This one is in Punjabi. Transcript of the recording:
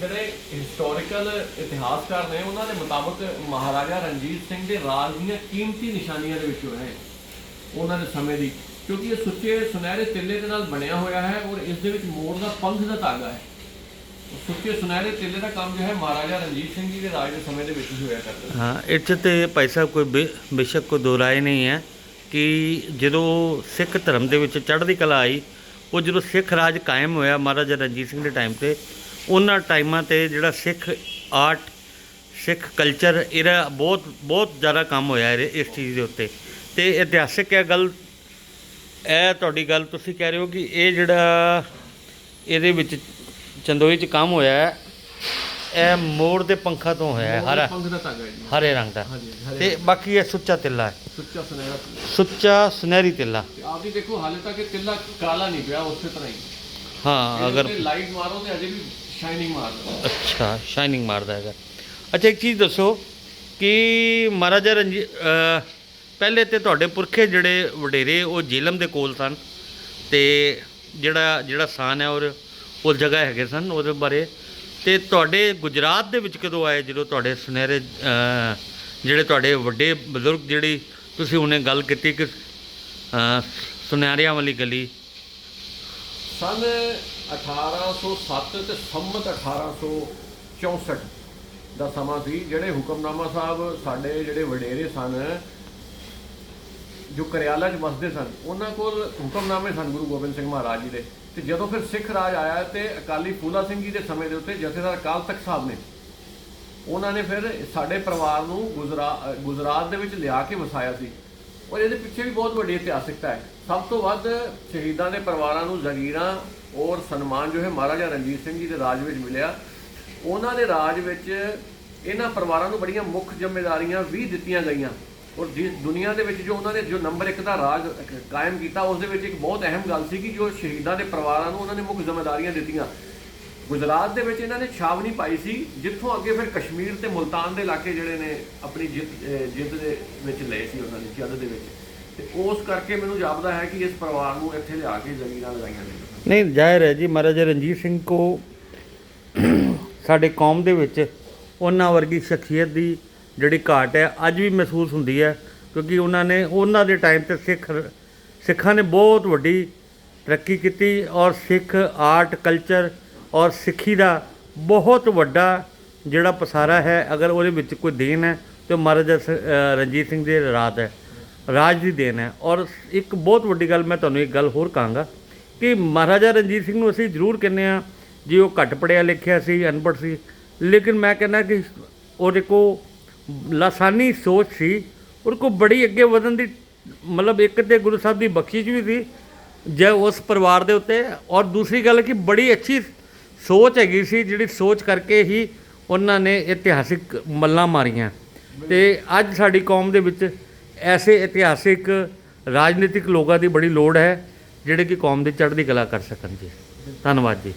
ਜਿਹੜੇ ਹਿਸਟੋਰੀਕਲ ਇਤਿਹਾਸਕਾਰ ਨੇ, ਉਹਨਾਂ ਦੇ ਮੁਤਾਬਕ ਮਹਾਰਾਜਾ ਰਣਜੀਤ ਸਿੰਘ ਦੇ ਰਾਜ ਦੀਆਂ ਕੀਮਤੀ ਨਿਸ਼ਾਨੀਆਂ ਦੇ ਵਿੱਚੋਂ ਹੈ ਉਹਨਾਂ ਦੇ ਸਮੇਂ ਦੀ, ਕਿਉਂਕਿ ਇਹ ਸੁੱਚੇ ਸੁਨਹਿਰੇ ਤਿੱਲੇ ਦੇ ਨਾਲ ਬਣਿਆ ਹੋਇਆ ਹੈ ਔਰ ਇਸ ਦੇ ਵਿੱਚ ਮੋਰ ਦਾ ਪੰਖ ਦਾ ਧਾਗਾ ਹੈ। ਸੁੱਚੇ ਸੁਨਹਿਰੇ ਤਿੱਲੇ ਦਾ ਕੰਮ ਜੋ ਹੈ, ਮਹਾਰਾਜਾ ਰਣਜੀਤ ਸਿੰਘ ਜੀ ਦੇ ਰਾਜ ਦੇ ਸਮੇਂ ਦੇ ਵਿੱਚ ਹੀ ਹੋਇਆ ਕਰਦਾ ਸੀ। ਹਾਂ ਇਹ ਤੇ ਭਾਈ ਸਾਹਿਬ ਕੋਈ ਬੇਸ਼ੱਕ ਕੋਈ ਦੋ ਰਾਏ ਨਹੀਂ ਹੈ ਕਿ ਜਦੋਂ ਸਿੱਖ ਧਰਮ ਦੇ ਵਿੱਚ ਚੜ੍ਹਦੀ ਕਲਾ ਆਈ, ਉਹ ਜਦੋਂ ਸਿੱਖ ਰਾਜ ਕਾਇਮ ਹੋਇਆ ਮਹਾਰਾਜਾ ਰਣਜੀਤ ਸਿੰਘ ਦੇ ਟਾਈਮ ਤੇ ਉਹਨਾਂ ਟਾਈਮਾਂ ਤੇ ਜਿਹੜਾ ਸਿੱਖ ਆਰਟ ਸਿੱਖ ਕਲਚਰ ਇਹਦਾ ਬਹੁਤ ਬਹੁਤ ਜ਼ਿਆਦਾ ਕੰਮ ਹੋਇਆ ਇਹਦੇ- ਇਸ ਚੀਜ਼ ਦੇ ਉੱਤੇ। ਤੇ ਇਤਿਹਾਸਿਕ ਹੈ ਗੱਲ ਇਹ ਤੁਹਾਡੀ ਗੱਲ ਤੁਸੀਂ ਕਹਿ ਰਹੇ ਹੋ ਕਿ ਇਹ ਜਿਹੜਾ ਇਹਦੇ ਵਿੱਚ ਚੰਦੋਈ 'ਚ ਕੰਮ ਹੋਇਆ ਹੈ ਇਹ ਮੋਰ ਦੇ ਪੰਖਾਂ ਤੋਂ ਹੋਇਆ ਹੈ ਹਰਾ ਰੰਗ ਦਾ। ਤੇ ਬਾਕੀ ਇਹ ਸੁੱਚਾ ਤਿੱਲਾ ਹੈ। ਸੁੱਚਾ ਸੁਨਹਿਰਾ ਤਿੱਲਾ। ਸੁੱਚਾ ਸੁਨਹਿਰੀ ਤਿੱਲਾ। ਆਪ ਵੀ ਦੇਖੋ ਹਾਲੇ ਤੱਕ ਇਹ ਤਿੱਲਾ ਕਾਲਾ ਨਹੀਂ ਪਿਆ ਉਸੇ ਤਰ੍ਹਾਂ ਹੀ। ਹਾਂ ਅਗਰ ਲਾਈਟ ਮਾਰੋ ਤੇ ਅਜੇ ਵੀ ਸ਼ਾਈਨਿੰਗ ਮਾਰਦਾ ਅੱਛਾ ਸ਼ਾਈਨਿੰਗ ਮਾਰਦਾ ਹੈਗਾ। ਅੱਛਾ ਇੱਕ ਚੀਜ਼ ਦੱਸੋ ਕਿ ਮਹਾਰਾਜਾ ਰਣਜੀ ਅਹ ਪਹਿਲੇ ਤੇ ਤੁਹਾਡੇ ਪੁਰਖੇ ਜਿਹੜੇ ਵਡੇਰੇ ਉਹ ਜੇਲਮ ਦੇ ਕੋਲ ਸਨ ਤੇ ਜਿਹੜਾ ਜਿਹੜਾ ਸਥਾਨ ਹੈ ਔਰ ਉਹ ਜਗ੍ਹਾ ਹੈਗੇ ਸਨ ਉਹਦੇ ਬਾਰੇ। ਤੇ ਤੁਹਾਡੇ ਗੁਜਰਾਤ ਦੇ ਵਿੱਚ ਕਦੋਂ ਆਏ ਜਦੋਂ ਤੁਹਾਡੇ ਸੁਨਹਿਰੇ ਜਿਹੜੇ ਤੁਹਾਡੇ ਵੱਡੇ ਬਜ਼ੁਰਗ ਜਿਹੜੀ ਤੁਸੀਂ ਉਹਨੇ ਗੱਲ ਕੀਤੀ ਕਿ ਸੁਨਹਿਰਿਆਂ ਵਾਲੀ ਗਲੀ? ਸਨ 1807 ਤੇ ਸੰਮਤ 1864 ਦਾ ਸਮਾਂ ਸੀ, ਜਿਹੜੇ ਹੁਕਮਨਾਮਾ ਸਾਹਿਬ ਸਾਡੇ ਜਿਹੜੇ ਵਡੇਰੇ ਸਨ, ਜੋ ਕਰਿਆਲਾ 'ਚ ਵਸਦੇ ਸਨ, ਉਹਨਾਂ ਕੋਲ ਹੁਕਮਨਾਮੇ ਸਨ ਗੁਰੂ ਗੋਬਿੰਦ ਸਿੰਘ ਮਹਾਰਾਜ ਜੀ ਦੇ। ਤੇ ਜਦੋਂ ਫਿਰ ਸਿੱਖ ਰਾਜ ਆਇਆ ਤੇ ਅਕਾਲੀ ਫੂਲਾ ਸਿੰਘ ਜੀ ਦੇ ਸਮੇਂ ਦੇ ਉੱਤੇ ਜਥੇਦਾਰ ਅਕਾਲ ਤਖਤ ਸਾਹਿਬ ਨੇ, ਉਹਨਾਂ ਨੇ ਫਿਰ ਸਾਡੇ ਪਰਿਵਾਰ ਨੂੰ ਗੁਜਰਾ- ਗੁਜਰਾਤ ਦੇ ਵਿੱਚ ਲਿਆ ਕੇ ਵਸਾਇਆ ਸੀ। ਔਰ ਇਹਦੇ ਪਿੱਛੇ ਵੀ ਬਹੁਤ ਵੱਡੀ ਇਤਿਹਾਸਿਕਤਾ ਹੈ। ਸਭ ਤੋਂ ਵੱਧ ਸ਼ਹੀਦਾਂ ਦੇ ਪਰਿਵਾਰਾਂ ਨੂੰ ਜ਼ਗੀਰਾਂ ਔਰ ਸਨਮਾਨ ਜੋ ਹੈ ਮਹਾਰਾਜਾ ਰਣਜੀਤ ਸਿੰਘ ਜੀ ਦੇ ਰਾਜ ਵਿੱਚ ਮਿਲਿਆ। ਉਹਨਾਂ ਦੇ ਰਾਜ ਵਿੱਚ ਇਹਨਾਂ ਪਰਿਵਾਰਾਂ ਨੂੰ ਬੜੀਆਂ ਮੁੱਖ ਜ਼ਿੰਮੇਵਾਰੀਆਂ ਵੀ ਦਿੱਤੀਆਂ ਗਈਆਂ। ਔਰ ਜਿਸ ਦੁਨੀਆ ਦੇ ਵਿੱਚ ਜੋ ਉਹਨਾਂ ਨੇ ਜੋ ਨੰਬਰ 1 ਦਾ ਰਾਜ ਕਾਇਮ ਕੀਤਾ, ਉਸ ਦੇ ਵਿੱਚ ਇੱਕ ਬਹੁਤ ਅਹਿਮ ਗੱਲ ਸੀ ਕਿ ਜੋ ਸ਼ਹੀਦਾਂ ਦੇ ਪਰਿਵਾਰਾਂ ਨੂੰ ਉਹਨਾਂ ਨੇ ਮੁੱਖ ਜ਼ਿੰਮੇਵਾਰੀਆਂ ਦਿੱਤੀਆਂ। ਗੁਜਰਾਤ ਦੇ ਵਿੱਚ ਇਹਨਾਂ ਨੇ ਛਾਵਣੀ ਪਾਈ ਸੀ, ਜਿੱਥੋਂ ਅੱਗੇ ਫਿਰ ਕਸ਼ਮੀਰ ਤੇ ਮੁਲਤਾਨ ਦੇ ਇਲਾਕੇ ਜਿਹੜੇ ਨੇ ਆਪਣੀ ਜਿੱਤ, ਅਹ ਜਿੱਤ ਦੇ ਵਿੱਚ ਲਏ ਸੀ ਉਹਨਾਂ ਨੇ ਜਦ ਦੇ ਵਿੱਚ। ਤੇ ਉਸ ਕਰਕੇ ਮੈਨੂੰ ਜਾਪਦਾ ਹੈ ਕਿ ਇਸ ਪਰਿਵਾਰ ਨੂੰ ਇੱਥੇ ਲਿਆ ਕੇ ਜ਼ਮੀਨਾਂ ਲਗਾਈਆਂ ਨੇ। ਨਹੀਂ, ਜ਼ਾਹਿਰ ਹੈ ਜੀ, ਮਹਾਰਾਜਾ ਰਣਜੀਤ ਸਿੰਘ ਕੋ ਸਾਡੇ ਕੌਮ ਦੇ ਵਿੱਚ ਉਹਨਾਂ ਵਰਗੀ ਸ਼ਖਸੀਅਤ ਦੀ ਜਿਹੜੀ ਘਾਟ ਹੈ, ਅੱਜ ਵੀ ਮਹਿਸੂਸ ਹੁੰਦੀ ਹੈ, ਕਿਉਂਕਿ ਉਹਨਾਂ ਨੇ, ਉਹਨਾਂ ਦੇ ਟਾਈਮ ਤੇ ਸਿੱਖ, ਸਿੱਖਾਂ ਨੇ ਬਹੁਤ ਵੱਡੀ ਤਰੱਕੀ ਕੀਤੀ ਔਰ ਸਿੱਖ ਆਰਟ, ਕਲਚਰ ਔਰ ਸਿੱਖੀ ਦਾ ਬਹੁਤ ਵੱਡਾ ਜਿਹੜਾ ਪਸਾਰਾ ਹੈ, ਅਗਰ ਉਹਦੇ ਵਿੱਚ ਕੋਈ ਦੇਣ ਹੈ, ਤੇ ਉਹ ਮਹਾਰਾਜਾ ਸ- ਰਣਜੀਤ ਸਿੰਘ ਦੇ ਰਾਤ ਹੈ। ਰਾਜ ਦੀ ਦੇਣ ਹੈ। ਔਰ ਇੱਕ ਬਹੁਤ ਵੱਡੀ ਗੱਲ ਮੈਂ ਤੁਹਾਨੂੰ ਇੱਕ ਗੱਲ ਹੋਰ ਕਹਾਂਗਾ ਕਿ ਮਹਾਰਾਜਾ ਰਣਜੀਤ ਸਿੰਘ ਨੂੰ ਅਸੀਂ ਜ਼ਰੂਰ ਕਹਿੰਦੇ ਆ ਜੀ ਉਹ ਘੱਟ ਪੜਿਆ ਲਿਖਿਆ ਸੀ, ਅਨਪੜ੍ਹ ਸੀ। ਲੇਕਿਨ ਮੈਂ ਕਹਿੰਦਾ ਕਿ ਉਹਦੇ ਕੋ ਲਾਸਾਨੀ ਸੋਚ ਸੀ। ਉਹਦੇ ਕੋ ਬੜੀ ਅੱਗੇ ਵਧਣ ਦੀ, ਮਤਲਬ ਇੱਕ ਤੇ ਗੁਰੂ ਸਾਹਿਬ ਦੀ ਬਖਸ਼ਿਸ਼ ਵੀ ਸੀ, ਜੇ ਉਸ ਪਰਿਵਾਰ ਦੇ ਉੱਤੇ। ਔਰ ਦੂਸਰੀ ਗੱਲ ਕਿ ਬੜੀ ਅੱਛੀ ਸੋਚ ਹੈਗੀ ਸੀ, ਜਿਹੜੀ ਸੋਚ ਕਰਕੇ ਹੀ ਉਹਨਾਂ ਨੇ ਇਤਿਹਾਸਿਕ ਮੱਲਾਂ ਮਾਰੀਆਂ। ਤੇ ਅੱਜ ਸਾਡੀ ਕੌਮ ਦੇ ਵਿੱਚ ਐਸੇ ਇਤਿਹਾਸਿਕ, ਰਾਜਨੀਤਿਕ ਲੋਕਾਂ ਦੀ ਬੜੀ ਲੋੜ ਹੈ, ਜਿਹੜੇ ਕਿ ਕੌਮ ਦੀ ਚੜ੍ਹਦੀ ਕਲਾ ਕਰ ਸਕਣ ਜੀ ਧੰਨਵਾਦ ਜੀ।